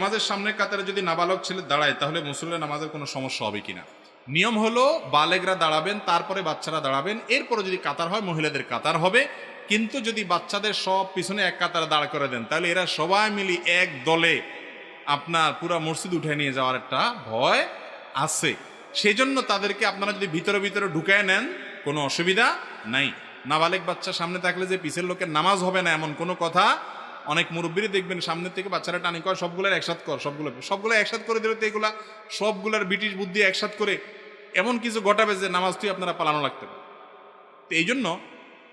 নামাজের সামনের কাতারে যদি নাবালক ছেলে দাঁড়ায়, তাহলে মুসল্লি নামাজের কোনো সমস্যা হবে কিনা? নিয়ম হলো, বালেগরা দাঁড়াবেন, তারপরে বাচ্চারা দাঁড়াবেন। এরপরে যদি কাতার হয়, মহিলাদের কাতার হবে। কিন্তু যদি বাচ্চাদের সব পিছনে এক কাতারে দাঁড় করে দেন, তাহলে এরা সবাই মিলি এক দলে আপনার পুরা মসজিদ উঠে নিয়ে যাওয়ার একটা ভয় আছে। সেই জন্য তাদেরকে আপনারা যদি ভিতরে ভিতরে ঢুকায় নেন, কোনো অসুবিধা নাই। নাবালেক বাচ্চা সামনে থাকলে যে পিছের লোকের নামাজ হবে না, এমন কোনো কথা অনেক মুরব্বীরই দেখবেন সামনে থেকে বাচ্চারা টানি কর সবগুলোর একসাথ কর, সবগুলো। সবগুলো একসাথ করে দিলে তো এগুলা সবগুলার ব্রিটিশ বুদ্ধি একসাথ করে এমন কিছু ঘটাবে যে নামাজ তুই আপনারা পালানো লাগতে পারে। তো এই জন্য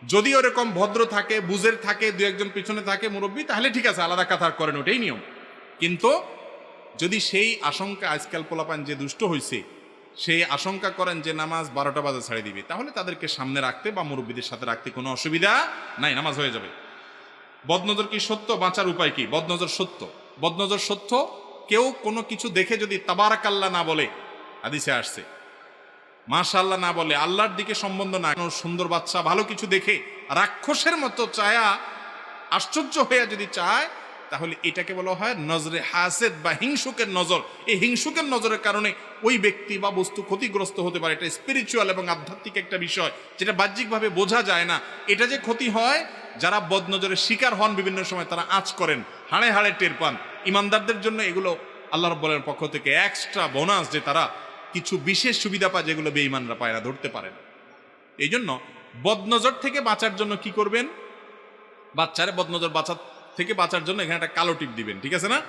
যদি ওরকম ভদ্র থাকে, বুঝের থাকে, দু একজন পিছনে থাকে মুরব্বী, তাহলে ঠিক আছে, আলাদা কাতার করেন, ওটাই নিয়ম। কিন্তু যদি সেই আশঙ্কা আজকাল পোলাপান যে দুষ্ট হয়েছে সেই আশঙ্কা করেন যে নামাজ বারোটা বাজে ছাড়ে দিবে, তাহলে তাদেরকে সামনে রাখতে বা মুরব্বীদের সাথে রাখতে কোনো অসুবিধা নাই, নামাজ হয়ে যাবে। বদনজর কি সত্য? বাঁচার উপায় কি? বদনজর সত্য। বদনজর সত্য, কেউ কোনো কিছু দেখে যদি তাবারাকাল্লা না বলে, হাদিসে আসছে। মাশাল্লাহ না বলে, আল্লাহর দিকে সম্বন্ধ না সুন্দর বাচ্চা ভালো কিছু দেখে রাক্ষসের মতো চায়া, আশ্চর্য হয়ে যদি চায়, তাহলে এটাকে বলা হয় নজরে হাসেদ বা হিংসুকের নজর। এই হিংসুকের নজরের কারণে ওই ব্যক্তি বা বস্তু ক্ষতিগ্রস্ত হতে পারে। এটা স্পিরিচুয়াল এবং আধ্যাত্মিক একটা বিষয়, যেটা বাহ্যিকভাবে বোঝা যায় না। এটা যে ক্ষতি হয় যারা বদনজরের শিকার হন বিভিন্ন সময়, তারা আঁচ করেন, হাড়ে হাড়ে টের পান। ইমানদারদের জন্য এগুলো আল্লাহ রব্বলের পক্ষ থেকে এক্সট্রা বোনাস যে তারা কিছু বিশেষ সুবিধা পায় যেগুলো বেঈমানরা পায় না, ধরতে পারে না। এই জন্য বদনজর থেকে বাঁচার জন্য কি করবেন? বাচ্চারে বদনজর বাঁচার থেকে বাঁচার জন্য এখানে একটা কালো টিপ দিবেন, ঠিক আছে না?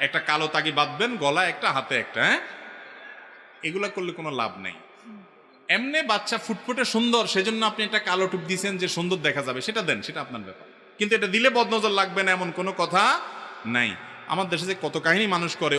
একটা কালো তাগি বাঁধবেন গলা একটা, হাতে একটা হ্যাঁ? এগুলা করলে কোনো লাভ নেই। এমনি বাচ্চা ফুটফুটে সুন্দর, সেজন্য আপনি একটা কালো টুপ দিয়েছেন যে সুন্দর দেখা যাবে, সেটা দেন, সেটা আপনার ব্যাপার। কিন্তু এটা দিলে বদনজর লাগবে না, এমন কোনো কথা নাই। আমার দেশে যে কত কাহিনী মানুষ করে